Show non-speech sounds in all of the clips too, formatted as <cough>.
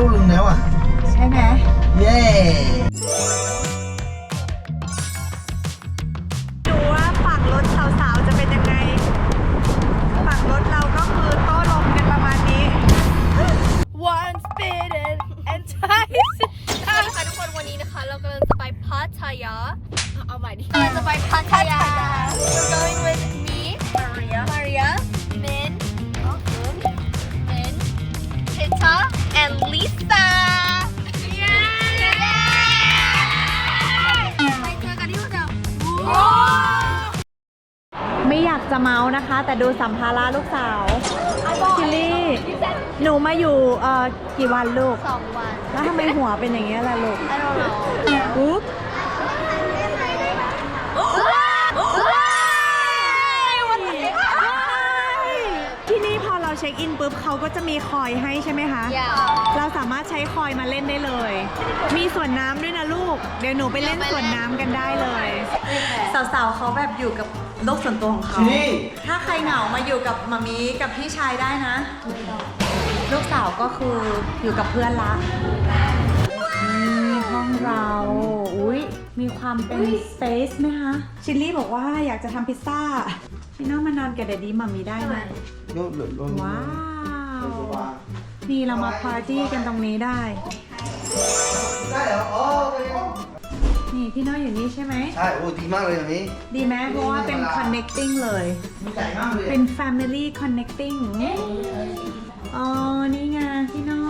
ลูกหนึงแล้วอะ ใช่ไหมเย้ดูว่าฝั่งรถสาวๆจะเป็นยังไง ฝั่งรถเราก็คือโต้ลมกันประมาณนี้ once bitten and twice สวัสดีค่ะทุกคนวันนี้นะคะ เรากำลังจะไปพัทยา เอาใหม่ดิเราจะไปพัทยา We're going with มาส์นะคะ แต่ดูสัมภาระลูกสาวชิลลี่ หนูมาอยู่เอ่อกี่วันลูก สองวันแล้วทำไมหัวเป็นอย่างเงี้ยล่ะลูก I don't know อุ๊บที่นี่พอเราเช็คอินปุ๊บเขาก็จะมีคอยให้ใช่ไหมคะ Yeah เราสามารถใช้คอยมาเล่นได้เลย มีสวนน้ำด้วยนะลูก เดี๋ยวหนูไปเล่นสวนน้ำกันได้เลย สาวๆเขาแบบอยู่กับโลกส่วนตัวของเขานี่ถ้าใครเหงามาอยู่กับมามีกับพี่ชายได้นะ ลูกสาวก็คืออยู่กับเพื่อนละนี่ห้องเรา อุ้ยมีความเป็นสเปซไหมคะ ชิลลี่บอกว่าอยากจะทำพิซซ่า พี่น้องมานอนกับเดดดี้มามีได้ไหมโยนโยนว้าว นี่เรามาปาร์ตี้กันตรงนี้ได้ ได้เหรออ๋อโอเคนี่พี่น้อยอยู่นี่ใช่ไหม ใช่โอ้ดีมากเลยอย่างนี้ดีไหมเพราะว่าเป็น connecting เลย มีใจมากเลยเป็น family connecting อ๋อ นี่ไงพี่น้อ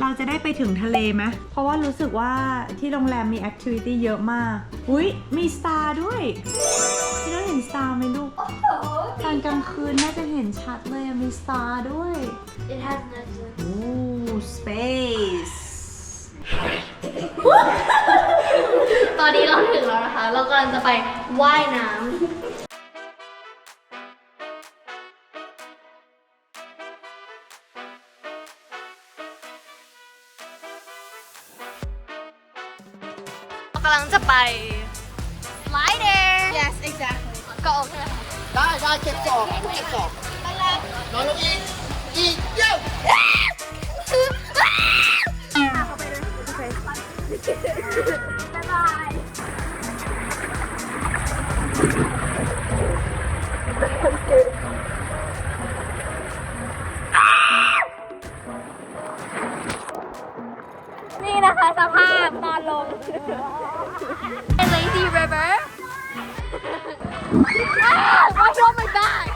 เราจะได้ไปถึงทะเลไหมเพราะว่ารู้สึกว่าที่โรงแรมมี activity เยอะมาก อุ๊ย มีสตาร์ด้วยพี่ น้องเห็นสตาร์ไหมลูก ตอนกลางคืนน่าจะเห็นชัดเลยอะมีสตาร์ด้วย It has Netflix โอ้ space ตอนนี้เราถึงแล้วนะคะ เรากำลังจะไปว่ายน้ำเรากำลังจะไป slider yes exactly ก็โอเคค่ะได้ได้เก็บสองเก็บสองนอนลงอีกอีกเย้านี่นะคะสภาพตอนลง Lazy River อ้าว What's wrong with that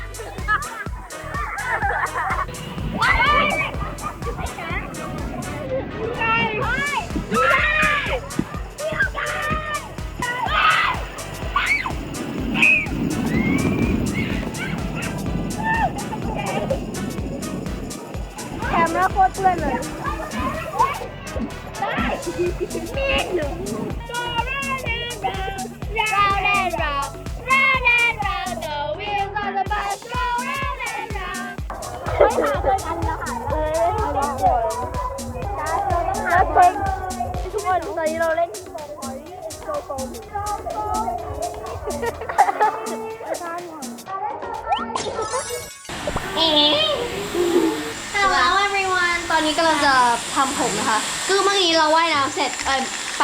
แคมราโคตรเพื่อนเลย Round ตอนนี้เราเล่นโซฟอยโซโฟม Hello everyone ตอนนี้กำลังจะทำผมนะคะ คือเมื่อกี้เราว่ายน้ำเสร็จเออไป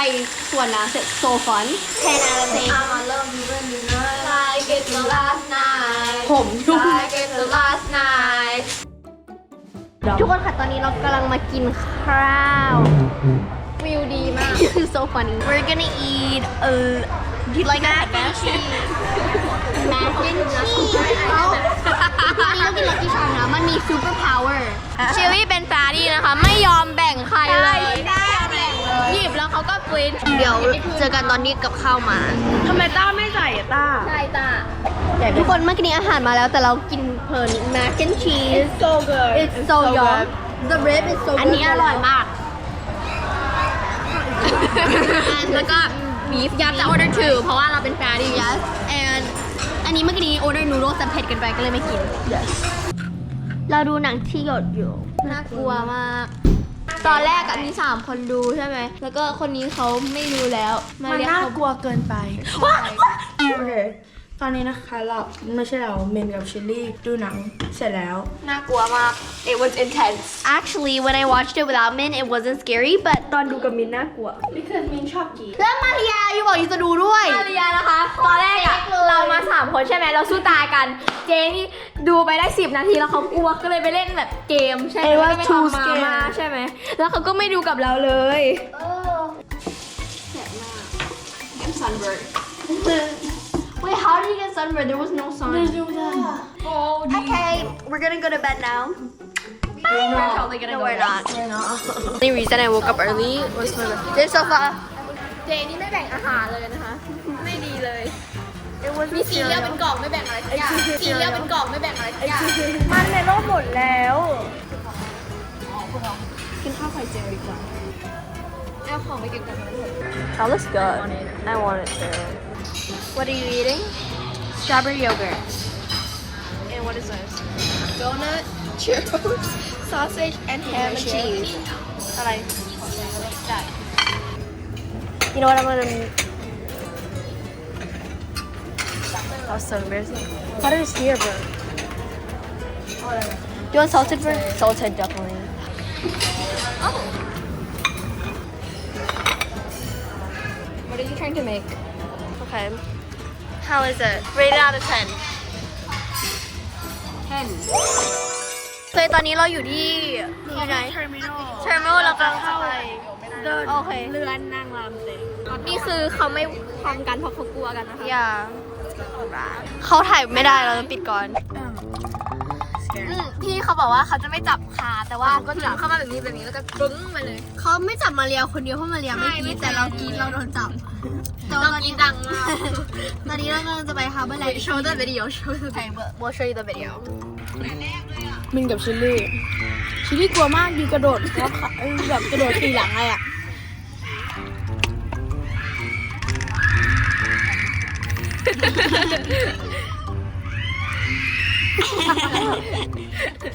สวนน้ำเสร็จโซฟอนแทนอะไรเซ็ง I'm alone even you know like it's the last night ผม like it's the last night ทุกคนค่ะตอนนี้เรากำลังมากินข้าว วิวดีมาก so funny we're gonna eat a like mac and cheese mac and cheese วันนี้เรากินลักกี้ชามนะมันมี super power ชิลลี่เป็นแฟรี่นะคะ ไม่ยอมแบ่งใครเลยหยิบแล้วเขาก็ฟลินเดี๋ยวเจอกันตอนนี้กับข้าวมาทำไมต้าไม่ใส่อะต้าใช่จ้าทุกคนเมื่อกี้นี้อาหารมาแล้วแต่เรากินเพลิน mac and cheese It's so good it's so yum the rib is so อันนี้อร่อยมาก แล้วก็ beef อยากจะ order two เพราะว่าเราเป็นแฟรี่ yes and อันนี้เมื่อกี้นี้ order noodles แต่เผ็ดเกันไปก็เลยไม่กิน yes เราดูหนังที่หยดอยู่ น่ากลัวมาก ตอนแรกอะมีสามคนดูใช่ไหม แล้วก็คนนี้เขาไม่ดูแล้วมันเรียน่าเขกลัวเกินไป ว้า โอเค ตอนนี้นะคะเราไม่ใช่เราเมนกับชิลลี่ดูหนังเสร็จแล้ว น่ากลัวมาก It was intense Actually when I watched it without Min it wasn't scary but ตอนดูกับมินน่ากลัว because มินชอบกีแล้วมาริยาอยู่บอกอยู่จะดูด้วย มาริยานะคะ ตอนแรกอะเรามาสามคนใช่ไหมเราสู้ตายกัน เจนี่ดูไปได้ 10 นาทีแล้วเขากลัวก็เลยไปเล่นแบบเกมใช่ไหมเอ้ยว่าไม่ too ทำมา scary มาใช่ไหม แล้วเขาก็ไม่ดูกับเราเลยแสบมาก I'm sunburned Wait how did you get sunburned there was no sun Okay we're gonna go to bed now We're probably gonna no, we're not. The only reason I woke up early was for the this sofa เจนี่ไม่แบ่งอาหารเลยนะคะ ไม่ดีเลยมีสีเรียวเป็นกล่องไม่แบ่งอะไรสักอย่างสีเรียวเป็นกล่องไม่แบ่งอะไรสักอย่างมันในโลกหมดแล้ว กินข้าวไข่เจียวดีกว่าเอาของไปเก็บกันทั้งหมด That looks good I want it too What are you eating? Strawberry yogurt. And what is this? Donut, churros, <laughs> sausage, and ham and cheese. I that. You know what I'm gonna. That was so embarrassing. What is here, bro. Do you want salted For Salted, definitely. Oh. What are you trying to make? Okay. How is it? Rate it out of 10. 10. เคยตอนนี้เราอยู่ที่ที่ไหน terminal Terminal เรากำลังจะไป เดินโอเค เรือนนางรำเต็มนี่คือเขาไม่ทำกันเพราะเขากลัวกันนะคะ อย่าเขาถ่ายไม่ได้เราต้องปิดก่อน อืม พี่เขาบอกว่าเขาจะไม่จับขาแต่ว่าก็จับเข้ามาแบบนี้แบบนี้แล้วก็ปึ้งมาเลย เขาไม่จับมาเรียคนเดียวเพราะมาเรียไม่กินแต่เรากินเราโดนจับแต่ว่าตอนนี้ดังมากตอนนี้เรากำลังจะไปฮาร์เบอร์แลนด์ show the video show the video we'll show you the video มินกับชิลลี่ชิลลี่กลัวมากอยู่กระโดดแล้วขาเอ้ยแบบกระโดดตีหลังเลยอะ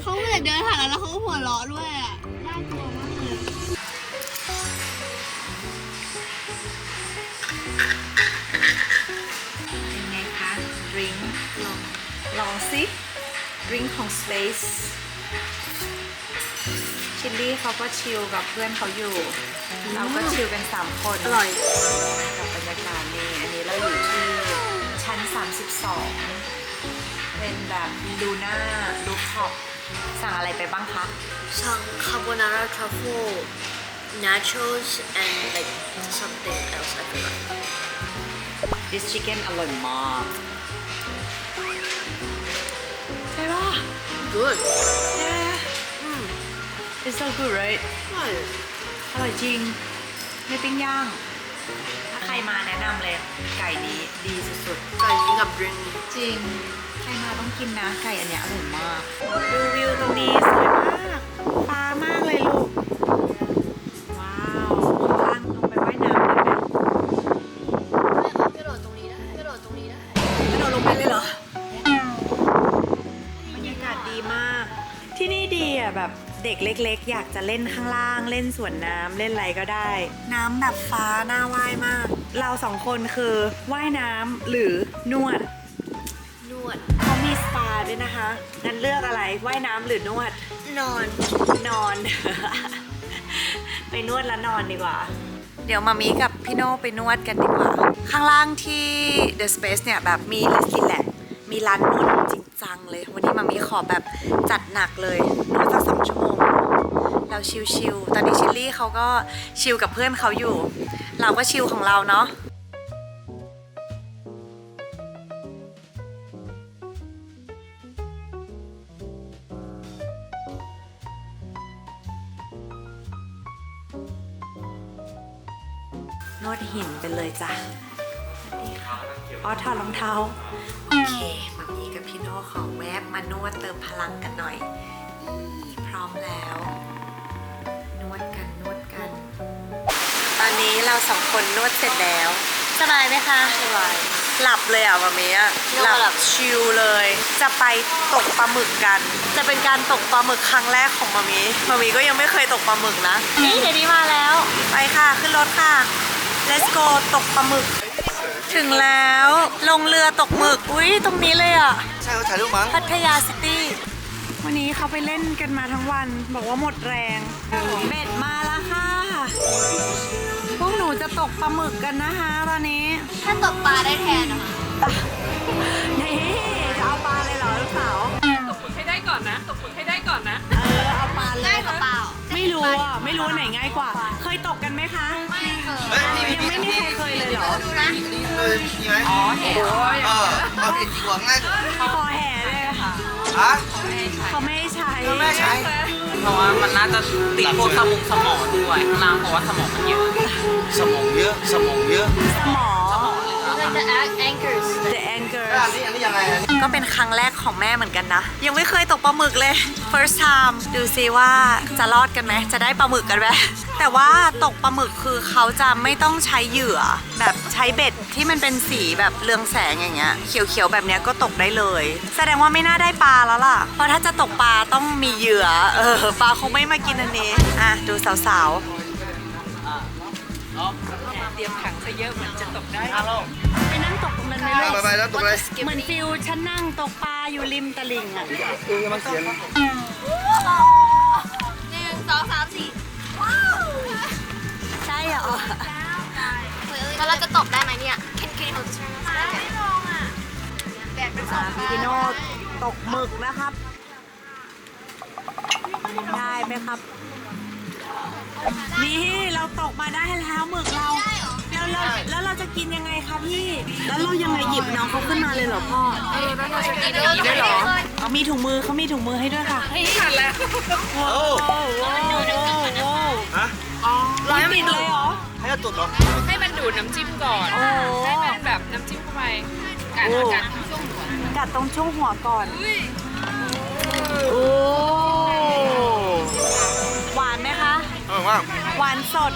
เขาเหมือนเดินผ่านแล้วเขาก็หัวเราะด้วยอะเป็นไงคะดริงลองลองสิดริงของ Space ชิลลี่เขาก็ชิลกับเพื่อนเขาอยู่ เราก็ชิลกัน 3 คนอร่อยกับบรรยากาศนี่อันนี้เราอยู่ที่ชั้น 32 เป็นแบบดูหน้าลูฟท็อปสั่งอะไรไปบ้างคะ some carbonara truffle nachos and like something else I forgot. this chicken อร่อยมากใช่ป่ะ Good. yeah it's so good right What? อร่อยจริงไม่ปิ้งย่าง ถ้าใครมาแนะนำเลยไก่นี้ดีสุด Guys, you got drink. ๆจริงใคร มาต้องกินนะไก่อันเนี้ยอร่อยมากดูวิวตรงนี้สวยมากฟ้ามากเลยลูก ว้าวข้างล่างลงไปว่ายน้ำกันไหมกระโดดตรงนี้ได้กระโดดตรงนี้ได้กระโดดลงไปเลยเหรอบรรยากาศดีมาก ที่นี่ดีอะแบบเด็กเล็ก ๆ อยากจะเล่นข้างล่างเล่นสวนน้ำเล่นอะไรก็ได้ น้ำแบบฟ้าน่าว่ายมาก เราสองคนคือว่ายน้ำหรือนวดนวด เขามีสปาด้วยนะคะงั้นเลือกอะไรว่ายน้ำหรือนวด นอน นอน ไปนวดแล้วนอนดีกว่า เดี๋ยวมามีกับพี่โน่ไปนวดกันดีกว่า ข้างล่างที่ The Space เนี่ย แบบมีเลส y แลกมีร้านนวดจริงจังเลย วันนี้มามีขอแบบจัดหนักเลยนวดสักสองชั่วโมงเราชิลๆตอนนี้ชิลลี่เขาก็ชิลกับเพื่อนเขาอยู่ เราก็ชิลของเราเนาะ จ้ะสวัสดีค่ะอ๋อถอดรองเท้า โอเคมามีกับพี่โน่ขอแวบมานวดเติมพลังกันหน่อยนี่พร้อมแล้ว นวดกันนวดกัน ตอนนี้เราสองคนนวดเสร็จแล้ว สบายไหมคะ สบาย หลับเลยอะมามีอะนอนหลับ ชิลเลย จะไปตกปลาหมึกกัน จะเป็นการตกปลาหมึกครั้งแรกของมามีมามีก็ยังไม่เคยตกปลาหมึกนะ นี่เดี๋ยวนี้มาแล้ว ไปค่ะขึ้นรถค่ะ let's go ตกปลาหมึก ถึงแล้วลงเรือตกหมึก อุ้ยตรงนี้เลยอะ ใช่เขาถ่ายรูปมั้ง พัทยาซิตี้ วันนี้เขาไปเล่นกันมาทั้งวัน บอกว่าหมดแรง เบ็ดมาแล้วค่ะ พวกหนูจะตกปลาหมึกกันนะคะตอนนี้ ถ้าตกปลาได้แทนนะคะนี่จะเอาปลาเลยเหรอลูกสาวให้ได้ก่อนนะตกฝึกให้ได้ก่อนนะ เออเอาปลาเลง่ายยกว่าเปล่าไม่รู้อะ ไม่รู้อันไหนง่ายกว่า เคยตกกันไหมคะไม่เค เออยังไม่มีใครเคยเลยเหรอ ดูนะเลยมีไหมอ๋อเห็นเออเอาผิดดีกว่าง่ายคอแห่เลยค่ะฮะเขาไม่ให้ใช้แม่ใช้เพราะว่ามันน่าจะติดพวกสมองสมองด้วยข้างล่างเพราะว่าสมองมันเยอะสมองเยอะสมองเยอะหมอ Like the anchors The Anchor แล้วอันนี้อันนี้ยังไง ก็เป็นครั้งแรกของแม่เหมือนกันนะ ยังไม่เคยตกปลาหมึกเลย first time ดูซิว่าจะรอดกันไหมจะได้ปลาหมึกกันไหมแต่ว่าตกปลาหมึกคือเขาจะไม่ต้องใช้เหยื่อ แบบใช้เบ็ดที่มันเป็นสีแบบเรืองแสงอย่างเงี้ยเขียวๆแบบเนี้ยก็ตกได้เลย แสดงว่าไม่น่าได้ปลาแล้วล่ะ เพราะถ้าจะตกปลาต้องมีเหยื่อเออปลาคงไม่มากินอันนี้อะดูสาวๆเตรียมถังซะเยอะเหมือนจะตกได้ไปนั่งตกตรงนั้น ไหมไปลูกไปไปแล้วตกเลยเหมือนฟิลฉันนั่งตกปลาอยู่ริมตลิ่งอะเออมันเสียงหนึ่งสองสามสี่ว้าวใช่เหรอแล้วเราจะตกได้ไหมเนี่ย Can Can you hold this for me? ไม่ลงอะแบกเป็นสองพี่โนตกหมึกนะครับ ได้ไหมครับ นี่เราตกมาได้แล้วหมึกเรา แล้วเราแล้วเราจะกินยังไงคะพี่ แล้วเรายังไงหยิบน้องเขาขึ้นมาเลยเหรอพ่อกินด้วยเหรอเอามีถุงมือเขามีถุงมือให้ด้วยค่ะโอ้โอ้โหโอ้โหฮะร้อนติดเลยเหรอ ให้เอาตุดเหรอ ให้มันดูดน้ำจิ้มก่อนโอ้ให้มันแบบน้ำจิ้มเข้าไปกัดโอ้กัดช่วงหัวกัดตรงช่วงหัวก่อนโอ้หวานไหมคะอร่อยมากหวานสด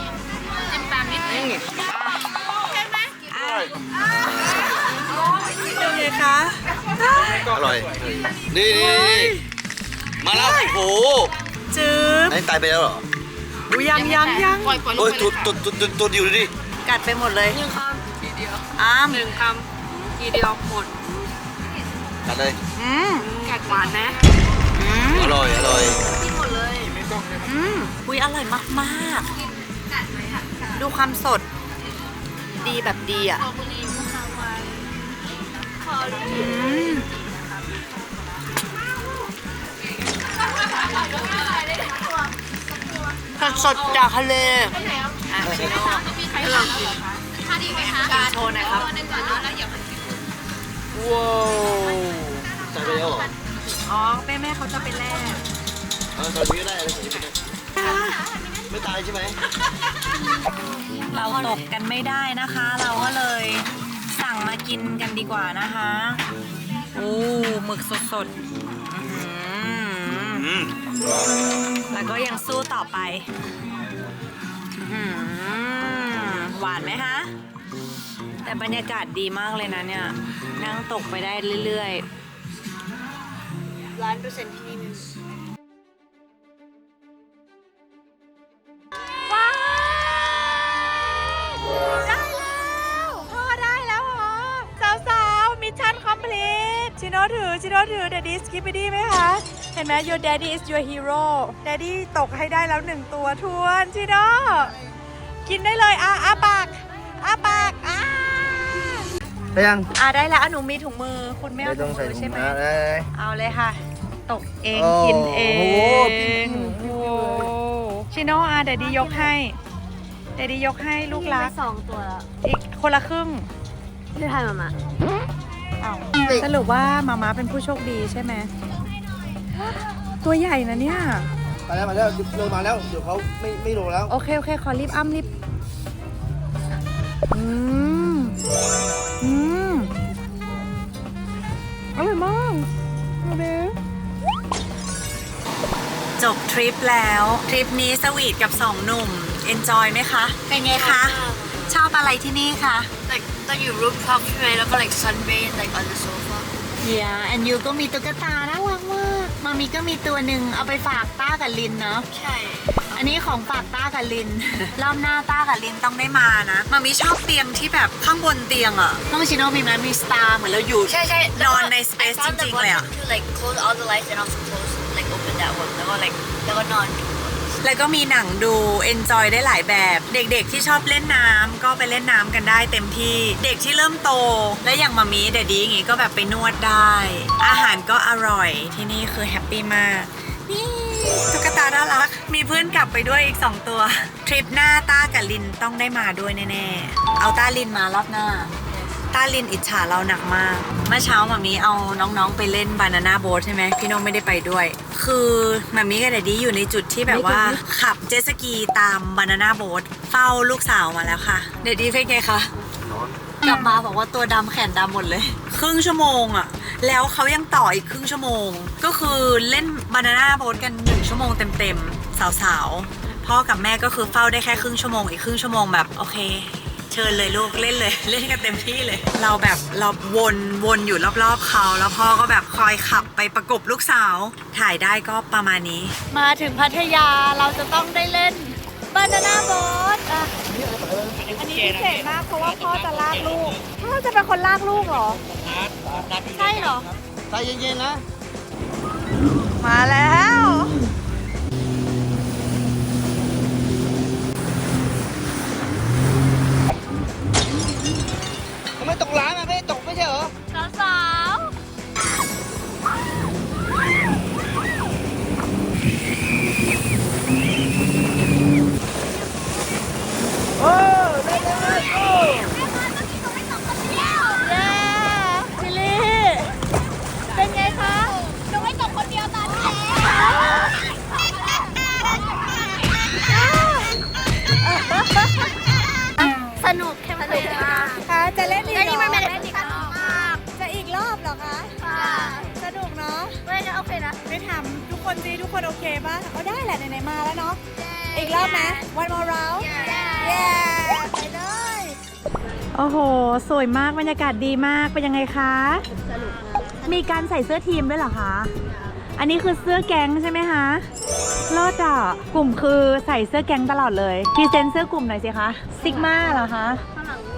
จิ้มตามนิดนึง ดูเลยคะ อร่อย นี่นี่นี่มาแล้วโอ้โหจืดอันนี้ตายไปแล้วเหรออุยยังยังยังปล่อยปล่อยลงโอ้ยไปเลตุยดตุดตุดตุดตุดอยู่ดิกัดไปหมดเลยหนึ่งคำทีเดียวอ้ามหนึ่งคำทีเดียวหมดกัดเลย อืมกัดหวานนะอืมอร่อย อร่อยอืมอุ้ยอร่อยมากมากๆ ดูความสด ดีแบบดีอะอืมสดๆจากทะเลอะชิโน่ถ้าดีไหมคะโชว์หน่อยครับว้าวตายไปแล้วเหรอ อ๋อแม่แม่เขาจะไปแล่เออตอนนี้ก็ได้อะไรตอนนี้ก็ได้ไม่ตาย ใช่ไหมเราตกกันไม่ได้นะคะ เราก็เลยสั่งมากินกันดีกว่านะคะโอ้หมึกสดๆอื้อหืออืมแล้วก็ยังสู้ต่อไปอื้อหือหวานไหมคะแต่บรรยากาศดีมากเลยนะเนี่ย นั่งตกไปได้เรื่อยๆล้านเปอร์เซ็นต์ ชิโนถือชิโนถือเดดดี้สกิปไปดีไหมคะ เห็นไหม your daddy is your hero daddy ตกให้ได้แล้วหนึ่งตัวทวนชิโนกินได้เลยอะอาปากอาปากอะได้ยังอะได้แล้วอะหนูมีถุงมือคุณไม่เอาไม่ถุงงใส่มือใช่ไหมได้เอาเลยค่ะ ตกเองกินเองโอ้โหชิโนอะเดดดี้ยกให้เดดดี้ยกให้ลูกรักสองตัวแล้วอีกคนละครึ่งพี่ไทยมามา สรุปว่ามาม่าเป็นผู้โชคดีใช่ไหม ตัวใหญ่นะเนี่ย มาแล้วมาแล้วเลยมาแล้ว เดี๋ยวเขาไม่ไม่ลงแล้ว โอเค โอเค ขอรีบอ้ำรีบ อืม อืม อร่อยมากเบจบทริปแล้ว ทริปนี้สวีทกับสองหนุ่ม เอนจอยไหมคะ เป็นไงคะ ชอบอะไรที่นี่คะ like ตอนอยู่ rooftop ใช่ไหมแล้วก็ like sunbathe like on the sofa อ Yeah and you ก็มีตุ๊กตาน่ารักมากมามีก็มีตัวหนึ่งเอาไปฝากต้ากับลินเนาะใช่ อันนี้ของฝากต้ากับลิน รอบหน้าต้ากับลินต้องได้มานะมามีชอบเตียงที่แบบข้างบนเตียงอะห้องชิโนมีไหมมีสตาร์เหมือนเราอยู่ ใช่ใช่นอนใน space I found จ the ริงๆเลยอะ button to like close all the lights and also close like open that one แล้วก็ like แล้วก็นอน แล้วก็มีหนังดู enjoy ได้หลายแบบ เด็กๆที่ชอบเล่นน้ำก็ไปเล่นน้ำกันได้เต็มที่เด็กที่เริ่มโต และอย่างมามีเดดดี้อย่างงี้ก็แบบไปนวดได้ อาหารก็อร่อยที่นี่คือแฮปปี้มากนี่ตุ๊กตาน่ารัก มีเพื่อนกลับไปด้วยอีก 2 ตัว ทริปหน้าต้ากับลินต้องได้มาด้วยแน่ๆ เอาต้าลินมารอบหน้า ต้าลินอิจฉาเราหนักมาก เมื่อเช้ามามีเอาน้องๆไปเล่นบานาน่าโบ๊ทใช่ไหมพี่โนไม่ได้ไปด้วย คือมามีกับเดดดี้อยู่ในจุดที่แบบว่า ขับเจ็ตสกีตามบานาน่าโบ๊ทเฝ้าลูกสาวมาแล้วค่ะเดดดี้เป็นไงคะกลับมาบอกว่าตัวดำแขนดำหมดเลย ครึ่งชั่วโมงอะแล้วเขายังต่ออีกครึ่งชั่วโมง ก็คือเล่นบานาน่าโบ๊ทกันหนึ่งชั่วโมงเต็มๆสาวๆพ่อกับแม่ก็คือเฝ้าได้แค่ครึ่งชั่วโมงอีกครึ่งชั่วโมงแบบโอเค เชิญเลยลูกเล่นเลย เล่นกันเต็มที่เลย เราแบบเราวนวนอยู่รอบๆเขาแล้วพ่อก็แบบคอยขับไปประกบลูกสาว ถ่ายได้ก็ประมาณนี้ มาถึงพัทยาเราจะต้องได้เล่นบานาน่าโบ๊ทอะอันนี้พิเศษมากเพราะว่าพ่อจะลากลูก พ่อจะเป็นคนลากลูกเหรอ ใช่เหรอ ใจเย็นๆนะ มาแล้ว ทำไม ตกร้านมาไม่ได้ตกไม่ใช่เหรอ คป่ะเอาได้แหละไหนๆมาแล้วเนาะ อีกรอบไหม one more round yeah ไปเลย โอ้โห สวยมากบรรยากาศดีมาก เป็นยังไงคะ มีการใส่เสื้อทีมด้วยเหรอคะ อันนี้คือเสื้อแก๊งใช่ไหมคะเลิศอะกลุ่มคือใส่เสื้อแก๊งตลอดเลยพรีเซนต์เสื้อกลุ่มหน่อยสิคะซิกมาเหรอคะ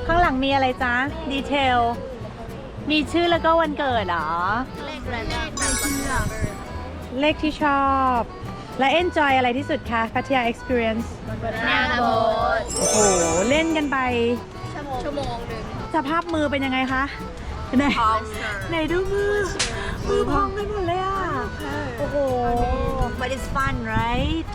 ข้างหลังมีอะไรจ๊ะดีเทลมีชื่อแล้วก็วันเกิดเหรอ เลขอะไรเนี่ยแบบเชื่อเลขที่ชอบ และ enjoy อะไรที่สุดคะ Pattaya Experience นาโบ๊ทโอ้โห เล่นกันไปชั่วโมงหนึ่งสภาพมือเป็นยังไงคะไหนไหนดูมือ มือพองไปหมดเลยอะ โอ้โห but it's fun right